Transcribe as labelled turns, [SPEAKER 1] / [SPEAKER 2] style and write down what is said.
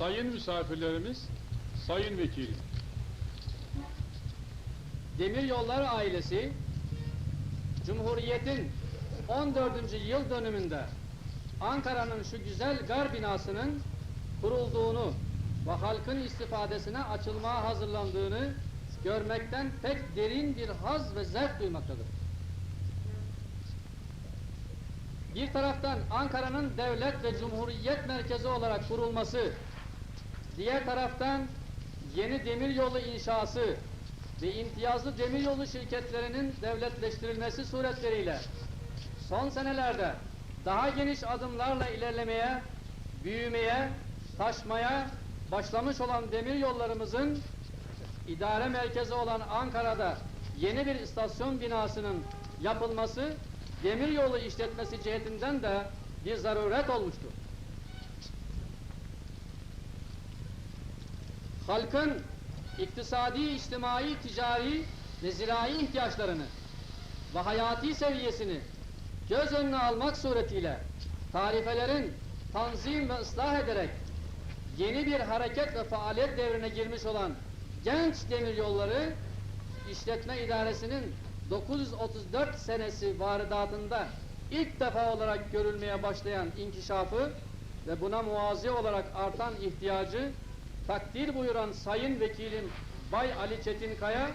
[SPEAKER 1] sayın misafirlerimiz, sayın vekilim.
[SPEAKER 2] Demiryolları ailesi Cumhuriyet'in 14. yıl dönümünde Ankara'nın şu güzel gar binasının kurulduğunu ve halkın istifadesine açılmaya hazırlandığını görmekten pek derin bir haz ve zevk duymaktadır. Bir taraftan Ankara'nın devlet ve cumhuriyet merkezi olarak kurulması, diğer taraftan yeni demiryolu inşası ve imtiyazlı demiryolu şirketlerinin devletleştirilmesi suretleriyle son senelerde daha geniş adımlarla ilerlemeye, büyümeye, taşmaya başlamış olan demiryollarımızın idare merkezi olan Ankara'da yeni bir istasyon binasının yapılması demiryolu işletmesi cihetinden de bir zaruret olmuştur. Halkın iktisadi, içtimai, ticari ve zirai ihtiyaçlarını ve hayati seviyesini göz önüne almak suretiyle tarifelerin tanzim ve ıslah ederek yeni bir hareket ve faaliyet devrine girmiş olan genç demiryolları işletme idaresinin 934 senesi varidatında ilk defa olarak görülmeye başlayan inkişafı ve buna muvazi olarak artan ihtiyacı takdir buyuran Sayın Vekilim Bay Ali Çetinkaya